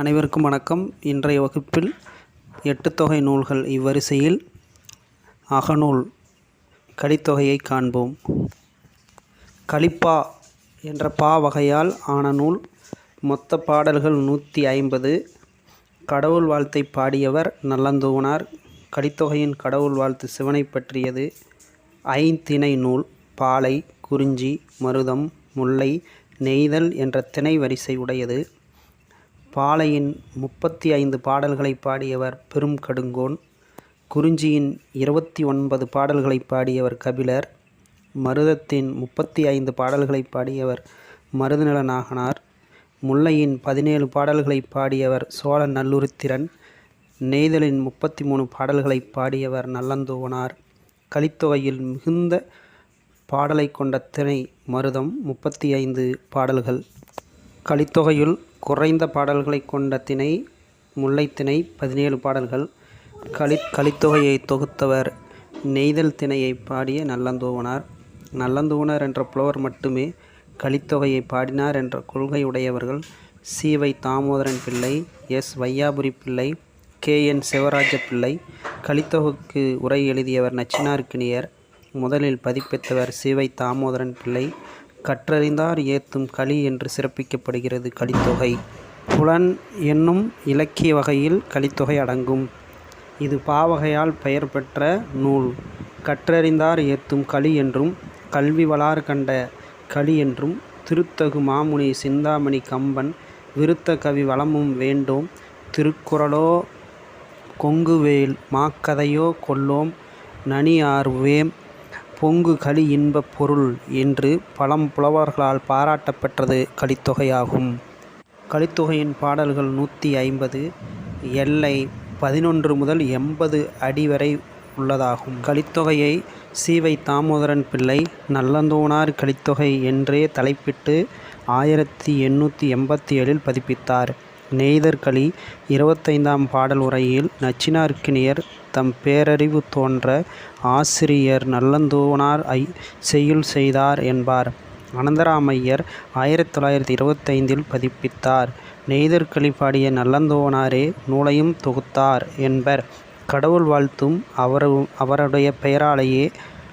அனைவருக்கும் வணக்கம். இன்றைய வகுப்பில் எட்டுத்தொகை நூல்கள் இவ்வரிசையில் அகநூல் கலித்தொகையை காண்போம். கலிப்பா என்ற பா வகையால் ஆன நூல் மொத்த பாடல்கள் நூற்றி ஐம்பது. கடவுள் வாழ்த்தை பாடியவர் நல்லந்தூவனார். கலித்தொகையின் கடவுள் வாழ்த்து சிவனை பற்றியது ஐந்திணை நூல் பாலை குறிஞ்சி மருதம் முல்லை நெய்தல் என்ற திணை வரிசை உடையது. பாலையின் முப்பத்தி ஐந்து பாடல்களை பாடியவர் பெரும் கடுங்கோன் குறிஞ்சியின் இருபத்தி ஒன்பது பாடல்களை பாடியவர் கபிலர் மருதத்தின் முப்பத்தி ஐந்து பாடல்களை பாடியவர் மருதநல நாகனார் முல்லையின் பதினேழு பாடல்களை பாடியவர் சோழ நல்லுருத்திரன் நெய்தலின் முப்பத்தி மூணு பாடல்களை பாடியவர் நல்லந்தோவனார். கலித்தொகையில் மிகுந்த பாடலை கொண்ட திணை மருதம் முப்பத்தி ஐந்து பாடல்கள். கலித்தொகையுள் குறைந்த பாடல்களை கொண்ட திணை முல்லைத்திணை பதினேழு பாடல்கள். களி கலித்தொகையை தொகுத்தவர் நெய்தல் திணையை பாடிய நல்லந்தூவனார். நல்லந்தூவனார் என்ற புலவர் மட்டுமே கலித்தொகையை பாடினார் என்ற கொள்கையுடையவர்கள் சீவை தாமோதரன் பிள்ளை எஸ். வையாபுரி பிள்ளை கே. என். சிவராஜ பிள்ளை. கலித்தொகைக்கு உரை எழுதியவர் நச்சினார்க்கினியர் முதலில் பதிப்பித்தவர் சிவை தாமோதரன் பிள்ளை. கற்றறிந்தார் ஏத்தும் களி என்று சிறப்பிக்கப்படுகிறது கலித்தொகை புலன் என்னும் இலக்கிய வகையில் கலித்தொகை அடங்கும். இது பாவகையால் பெயர் பெற்ற நூல். கற்றறிந்தார் ஏத்தும் களி என்றும் கல்வி வளார் கண்ட களி என்றும் திருத்தகு மாமுனி சிந்தாமணி கம்பன் விருத்த கவி வளமும் வேண்டோம் திருக்குறளோ கொங்குவேல் மாக்கதையோ கொல்லோம் நனி ஆர்வேம் பொங்கு களி இன்பப் பொருள் என்று பழம் புலவர்களால் பாராட்டப்பெற்றது கலித்தொகையாகும் கலித்தொகையின் பாடல்கள் நூற்றி ஐம்பது எல்லை பதினொன்று முதல் எண்பது அடி வரை உள்ளதாகும். கலித்தொகையை சீவை தாமோதரன் பிள்ளை நல்லந்தோனார் கலித்தொகை என்றே தலைப்பிட்டு ஆயிரத்தி எண்ணூற்றி எண்பத்தி ஏழில் பதிப்பித்தார் நெய்தர்களி இருபத்தைந்தாம் பாடல் உரையில் நச்சினார்க்கினியர் தம் பேரறிவு தோன்ற ஆசிரியர் நல்லந்தோனார் ஐ செய்யுள் செய்தார் என்பார். அனந்தராமையர் ஆயிரத்தி தொள்ளாயிரத்தி இருபத்தைந்தில் பதிப்பித்தார். நெய்தர்களி பாடிய நல்லந்தோனாரே நூலையும் தொகுத்தார் என்பர். கடவுள் வாழ்த்தும் அவர் அவருடைய பெயராலேயே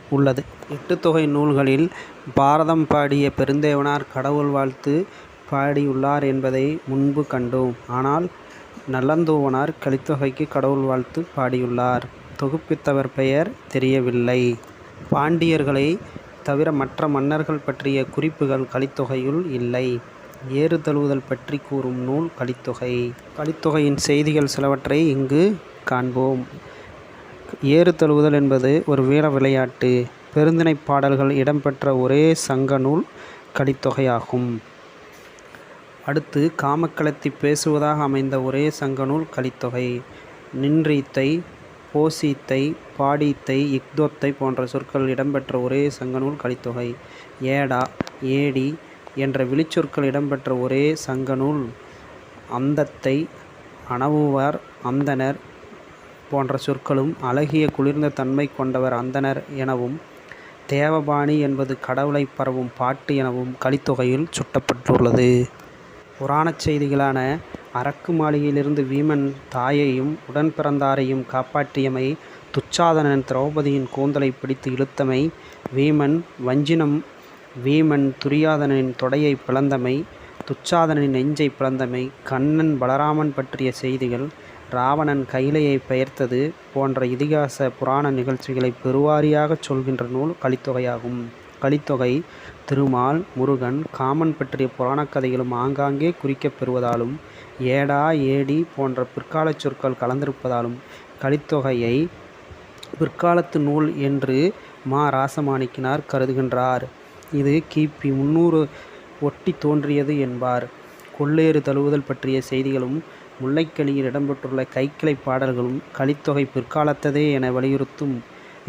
உள்ளது. எட்டுத்தொகை நூல்களில் பாரதம் பாடிய பெருந்தேவனார் கடவுள் வாழ்த்து பாடியுள்ளார் என்பதை முன்பு கண்டோம். ஆனால் நல்லந்தூவனார் கலித்தொகைக்கு கடவுள் வாழ்த்து பாடியுள்ளார். தொகுப்பித்தவர் பெயர் தெரியவில்லை. பாண்டியர்களை தவிர மற்ற மன்னர்கள் பற்றிய குறிப்புகள் கலித்தொகையுள் இல்லை. ஏறு தழுவுதல் பற்றி கூறும் நூல் கலித்தொகை. கலித்தொகையின் செய்திகள் சிலவற்றை இங்கு காண்போம். ஏறு தழுவுதல் என்பது ஒரு வீர விளையாட்டு. பெருந்திணை பாடல்கள் இடம்பெற்ற ஒரே சங்க நூல் கலித்தொகையாகும். அடுத்து காமக்களத்தி பேசுவதாக அமைந்த ஒரே சங்கநூல் கலித்தொகை நின்றீத்தை போசீத்தை பாடித்தை இக்தோத்தை போன்ற சொற்கள் இடம்பெற்ற ஒரே சங்கநூல் கலித்தொகை ஏடா ஏடி என்ற விழிச்சொற்கள் இடம்பெற்ற ஒரே சங்கநூல் அந்தத்தை அணவுவார் அந்தணர் போன்ற சொற்களும் அழகிய குளிர்ந்த தன்மை கொண்டவர் அந்தணர் எனவும் தேவபாணி என்பது கடவுளை பரவும் பாட்டு எனவும் கலித்தொகையில் சுட்டப்பட்டுள்ளது. புராணச் செய்திகளான அரக்கு மாளிகையிலிருந்து வீமன் தாயையும் உடன் பிறந்தாரையும் காப்பாற்றியமை துச்சாதனன் திரௌபதியின் கூந்தலை பிடித்து இழுத்தமை வீமன் வஞ்சினம் வீமன் துரியாதனின் தொடையை பிளந்தமை துச்சாதனனின் நெஞ்சை பிளந்தமை கண்ணன் பலராமன் பற்றிய செய்திகள் ராவணன் கைலையை பெயர்த்தது போன்ற இதிகாச புராண நிகழ்ச்சிகளை பெருவாரியாகச் சொல்கின்ற நூல் கலித்தொகையாகும். கலித்தொகை திருமால் முருகன் காமன் பற்றிய புராணக் கதைகளும் ஆங்காங்கே குறிக்கப் பெறுவதாலும் ஏடா ஏடி போன்ற பிற்காலச் சொற்கள் கலந்திருப்பதாலும் கலித்தொகையை பிற்காலத்து நூல் என்று மா. ராசமாணிக்கினார் கருதுகின்றார். இது கிபி முன்னூறு ஒட்டி தோன்றியது என்பார். கொள்ளேறு தழுவுதல் பற்றிய செய்திகளும் முல்லைக்கலியில் இடம்பெற்றுள்ள கைக்கிளை பாடல்களும் கலித்தொகை பிற்காலத்ததே என வலியுறுத்தும்.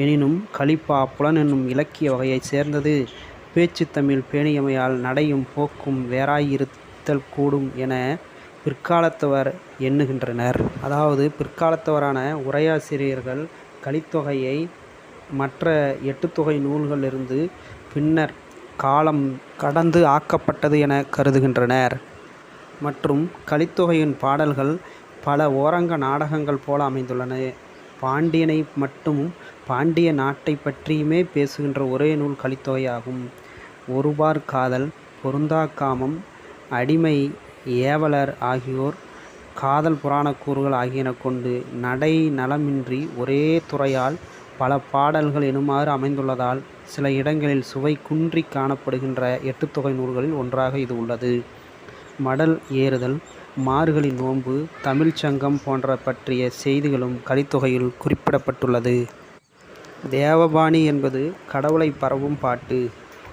எனினும் கலிப்பா புலன் என்னும் இலக்கிய வகையைச் சேர்ந்தது. பேச்சு தமிழ் பேணியமையால் நடையும் போக்கும் வேறாயிருத்தல் கூடும் என பிற்காலத்தவர் எண்ணுகின்றனர். அதாவது பிற்காலத்தவரான உரையாசிரியர்கள் கலித்தொகையை மற்ற எட்டுத்தொகை நூல்களிலிருந்து பின்னர் காலம் கடந்து ஆக்கப்பட்டது என கருதுகின்றனர். மற்றும் கலித்தொகையின் பாடல்கள் பல ஓரங்க நாடகங்கள் போல அமைந்துள்ளன. பாண்டியனை மட்டும் பாண்டிய நாட்டைப் பற்றியுமே பேசுகின்ற ஒரே நூல் கலித்தொகையாகும். ஒருபார் காதல், பொருந்தாக் காமம், அடிமை, ஏவலர் ஆகியோர் காதல் புராணக்கூறுகள் ஆகியன கொண்டு நடை நலமின்றி ஒரே துறையால் பல பாடல்கள் எனுமாறு அமைந்துள்ளதால் சில இடங்களில் சுவை குன்றிக் காணப்படுகின்ற எட்டுத்தொகை நூல்களில் ஒன்றாக இது உள்ளது. மடல் ஏறுதல், மார்கழி நோன்பு, தமிழ்ச் சங்கம் போன்ற பற்றிய செய்திகளும் கலித்தொகையில் குறிப்பிடப்பட்டுள்ளது. தேவபாணி என்பது கடவுளைப் பரவும் பாட்டு.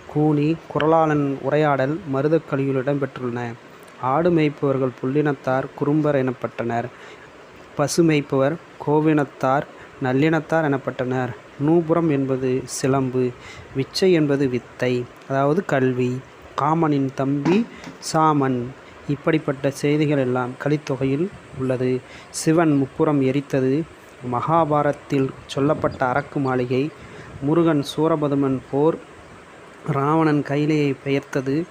கூனி, குரலாளன் உரையாடல் மருதக்கலியில் இடம்பெற்றுள்ளன. ஆடு மேய்ப்பவர்கள் புல்லினத்தார் குறும்பர் எனப்பட்டனர். பசு மேய்ப்பவர் கோவினத்தார் நல்லினத்தார் எனப்பட்டனர். நூபுரம் என்பது சிலம்பு. விச்சை என்பது வித்தை, அதாவது கல்வி. காமனின் தம்பி சாமன். இப்படிப்பட்ட செய்திகள் எல்லாம் கலித்தொகையில் உள்ளது. சிவன் முப்புறம் எரித்தது மகாபாரதத்தில் சொல்லப்பட்ட அரக்கு மாளிகை. முருகன் சூரபதுமன் போர். இராவணன் கைலையைப் பெயர்த்தது.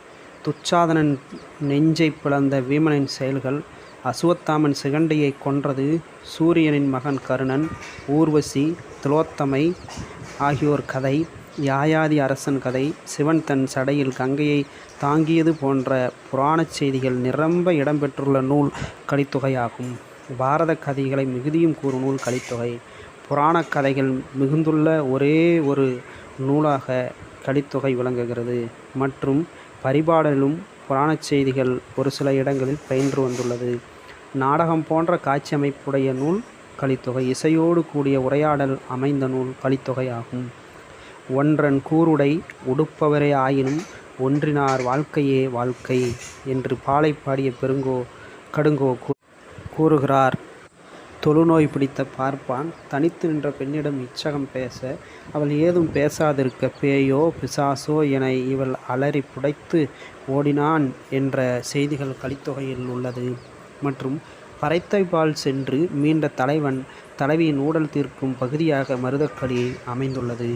துச்சாதனன் நெஞ்சை பிளந்த வீமனின் செயல்கள். அசுவத்தாமன் சிகண்டியைக் கொன்றது. சூரியனின் மகன் கருணன், ஊர்வசி, திலோத்தமை ஆகியோர் கதை. யாயாதி அரசன் கதை. சிவன் தன் சடையில் கங்கையைத் தாங்கியது போன்ற புராணச் செய்திகள் நிரம்ப இடம்பெற்றுள்ள நூல் கலித்தொகையாகும். பாரதக் கதைகளை மிகுதியும் கூறும் நூல் கலித்தொகை. புராணக் கதைகள் மிகுந்துள்ள ஒரே ஒரு நூலாக கலித்தொகை விளங்குகிறது. மற்றும் பரிபாடலும் புராணச் செய்திகள் ஒரு சில இடங்களில் பயின்று வந்துள்ளது. நாடகம் போன்ற காட்சியமைப்புடைய நூல் கலித்தொகை. இசையோடு கூடிய உரையாடல் அமைந்த நூல் கலித்தொகை ஆகும் ஒன்றன் கூருடை உடுப்பவரே ஆயினும் ஒன்றினார் வாழ்க்கையே வாழ்க்கை என்று பாலை பாடிய பெருங்கோ கடுங்கோ கூறுகிறார். தொழுநோய் பிடித்த பார்ப்பான் தனித்து நின்ற பெண்ணிடம் இச்சகம் பேச அவள் ஏதும் பேசாதிருக்க பேயோ பிசாசோ என இவள் அலறி புடைத்து ஓடினான் என்ற செய்திகள் கலித்தொகையில் உள்ளது. மற்றும் பறைத்தைப்பால் சென்று மீண்ட தலைவன் தலைவியின் ஊடல் தீர்க்கும் பகுதியாக மருதக்கடி அமைந்துள்ளது.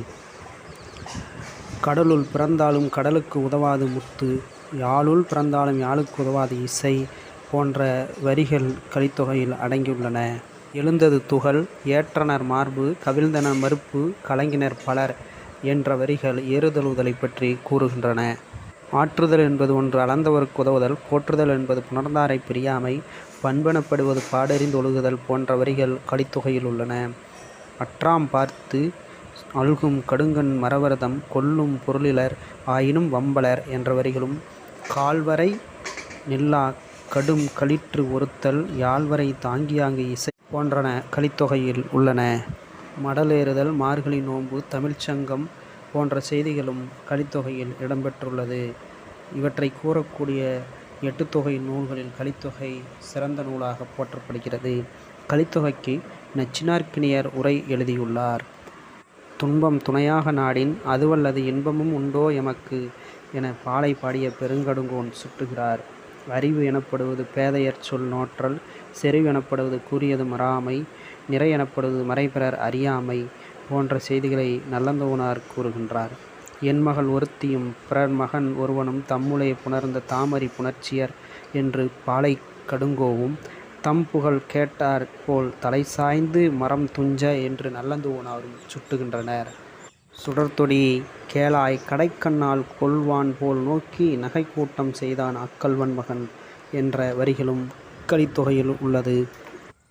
கடலுள் பிறந்தாலும் கடலுக்கு உதவாது முத்து. யாழுள் பிறந்தாலும் யாழுக்கு உதவாது இசை போன்ற வரிகள் கலித்தொகையில் அடங்கியுள்ளன. எழுந்தது துகள், ஏற்றனர் மார்பு, கவிழ்ந்தன மறுப்பு கலங்கினர் பலர் என்ற வரிகள் ஏறுதழுவுதலைப் பற்றி கூறுகின்றன. ஆற்றுதல் என்பது ஒன்று அளந்தவருக்கு உதவுதல். போற்றுதல் என்பது புணர்ந்தாரைப் பிரியாமை. பண்பனப்படுவது பாடறிந்து ஒழுகுதல் போன்ற வரிகள் கலித்தொகையில் உள்ளன. அற்றாம் பார்த்து அல்கும் கடுங்கண் மரவரதம் கொல்லும் பொருளிலர் ஆயினும் வம்பலர் என்ற வரிகளும் கால்வரை நில்லா கடும் களிற்று ஒருத்தல் யாழ்வரை தாங்கியாங்கு இசை போன்றன கலித்தொகையில் உள்ளன. மடலேறுதல் மார்கழி நோன்பு, தமிழ்ச் சங்கம் போன்ற செய்திகளும் கலித்தொகையில் இடம்பெற்றுள்ளது. இவற்றைக் கூறக்கூடிய எட்டுத்தொகை நூல்களில் கலித்தொகை சிறந்த நூலாகப் போற்றப்படுகிறது. கலித்தொகைக்கு நச்சினார்க்கினியர் உரை எழுதியுள்ளார். துன்பம் துணையாக நாடின் அதுவல்லது இன்பமும் உண்டோ எமக்கு என பாலை பாடிய பெருங்கடுங்கோன் சுட்டுகிறார். அறிவு எனப்படுவது பேதையர் சொல் நோற்றல். செறிவு எனப்படுவது கூறியது மறாமை. நிறை எனப்படுவது மறைபிறர் அறியாமை போன்ற செய்திகளை நல்லந்தோனார் கூறுகின்றார். என் மகள் ஒருத்தியும் பிறர் மகன் ஒருவனும் தம்முளை புணர்ந்த தாமரை புணர்ச்சியர் என்று பாலைக் கடுங்கோவும் தம் புகழ் கேட்டார் போல் தலை சாய்ந்து மரம் துஞ்ச என்று நல்லந்தோனாரும் சுட்டுகின்றனர். சுடர்தொடி கேளாய் கடைக்கண்ணால் கொல்வான்போல் நோக்கி நகைக்கூட்டம் செய்தான் அக்கள்வன் மகன் என்ற வரிகளும் கலித்தொகையில் உள்ளது.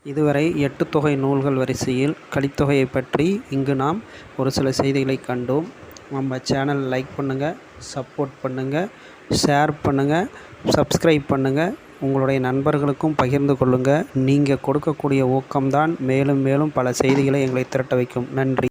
இதுவரை எட்டுத்தொகை நூல்கள் வரிசையில் கலித்தொகையைப் பற்றி இங்கு நாம் ஒரு சில செய்திகளைக் கண்டோம். நம்ம சேனல் லைக் பண்ணுங்கள் சப்போர்ட் பண்ணுங்கள் ஷேர் பண்ணுங்கள் சப்ஸ்கிரைப் பண்ணுங்கள் உங்களுடைய நண்பர்களுக்கும் பகிர்ந்து கொள்ளுங்கள் நீங்கள் கொடுக்கக்கூடிய ஊக்கம்தான் மேலும் மேலும் பல செய்திகளை எங்களை திரட்ட வைக்கும். நன்றி.